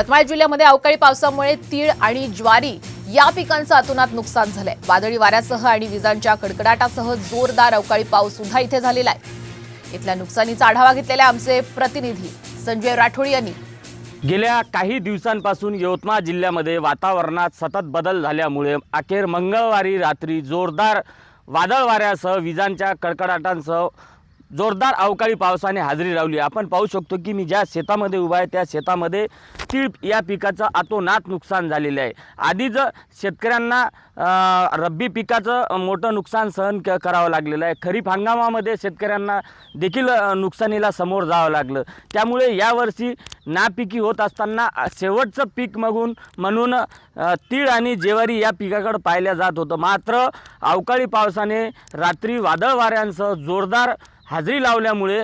यवतमाळ जिल्ह्यामध्ये अवकाळी पावसामुळे तीळ आणि ज्वारी या पिकांचं अतोनात नुकसान झालंय. वादळी वाऱ्यासह आणि विजांच्या कडकडाटासह जोरदार अवकाळी पाऊस सुद्धा इथे झालेला आहे. इथल्या नुकसानीचा आढावा घेतलेले आमचे प्रतिनिधी संजय राठोड यांनी. गेल्या काही दिवसांपासून यवतमाळ जिल्ह्यामध्ये वातावरणात सतत बदल झाल्यामुळे अखेर मंगळवारी रात्री जोरदार वादळ वाऱ्यासह विजांच्या कडकडाटांसह जोरदार अवकाळी पावसाने हजेरी लावली. आपण पाहू शकतो की मी ज्या शेतामध्ये उभा आहे त्या शेतामध्ये तीळ या पिकाचं आतोनात नुकसान झालेलं आहे. आधीच शेतकऱ्यांना रब्बी पिकाचं मोठं नुकसान सहन क करावं लागलेलं आहे. खरीप हंगामामध्ये शेतकऱ्यांना देखील नुकसानीला समोर जावं लागलं. त्यामुळे यावर्षी नापिकी होत असताना शेवटचं पीक मगून म्हणून तीळ आणि जेवारी या पिकाकडे पाहिलं जात होतं. मात्र अवकाळी पावसाने रात्री वादळ वाऱ्यांसह जोरदार हजेरी लावल्यामुळे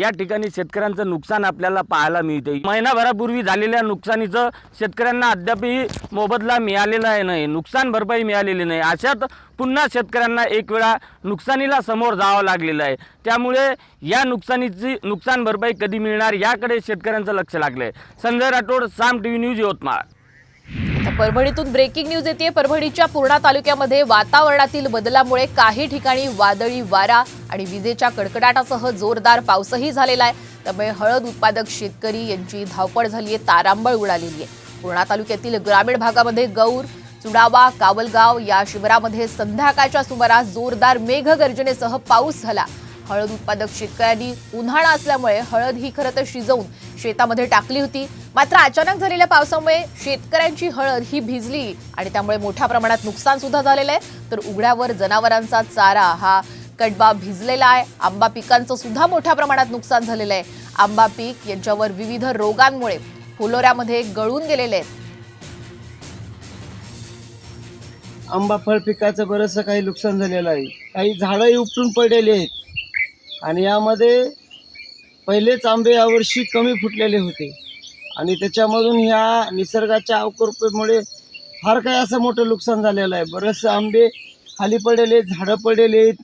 या ठिकाणी शेतकऱ्यांचं नुकसान आपल्याला पाहायला मिळते. महिनाभरापूर्वी झालेल्या नुकसानीचं शेतकऱ्यांना अद्यापही मोबदला मिळालेला आहे नाही नुकसान भरपाई मिळालेली नाही. अशात पुन्हा शेतकऱ्यांना एक वेळा नुकसानीला समोर जावं लागलेलं आहे. त्यामुळे या नुकसानीची नुकसान भरपाई कधी मिळणार याकडे शेतकऱ्यांचं लक्ष लागलं आहे Sanjay Rathod Saam T V news Yavatmal. परभणीतून ब्रेकिंग न्यूज येते परभणीच्या पूर्णा तालुक्यामध्ये वातावरणातील बदलामुळे काही ठिकाणी वादळी वारा आणि विजेच्या कडकडाटासह जोरदार पाऊसही झालेला आहे. त्यामुळे हळद उत्पादक शेतकरी यांची धावपळ झाली आहे. तारांबळ उडालेली आहे. पूर्णा तालुक्यातील ग्रामीण भागामध्ये गौर चुडावा कावलगाव या शिबिरामध्ये संध्याकाळच्या सुमारास जोरदार मेघगर्जनेसह पाऊस झाला. हळद उत्पादक शेतकऱ्यांनी उन्हाळा असल्यामुळे हळद ही खरं तर शिजवून शेतामध्ये टाकली होती. मात्र अचानक झालेल्या पावसामुळे शेतकऱ्यांची हळद ही भिजली आणि त्यामुळे मोठ्या प्रमाणात नुकसान सुद्धा झालेलं आहे. तर उघड्यावर जनावरांचा चारा हा कडबा भिजलेला आहे. आंबा पिकांचं सुद्धा मोठ्या प्रमाणात नुकसान झालेलं आहे. आंबा पीक यांच्यावर विविध रोगांमुळे फुलोऱ्यामध्ये गळून गेलेले आहेत. आंबा फळ पिकाचं बरंचसं काही नुकसान झालेलं आहे. काही झाडंही उपटून पडलेली आहेत. आणि यामध्ये पहिलेच आंबे यावर्षी कमी फुटलेले होते. आणि त्याच्यामधून ह्या निसर्गाच्या अवकृपेमुळे फार काही असं मोठं नुकसान झालेलं आहे. बरेचसे आंबे खाली पडलेले आहेत झाडं पडलेले आहेत.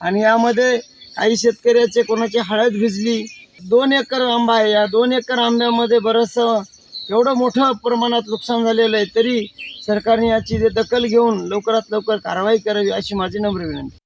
आणि यामध्ये काही शेतकऱ्याचे कोणाची हळद भिजली दोन एकर आंबा आहे. या दोन एकर आंब्यामध्ये बरंचसं एवढं मोठं प्रमाणात नुकसान झालेलं आहे तरी सरकारने याची दखल घेऊन लवकरात लवकर कारवाई करावी अशी माझी नम्र विनंती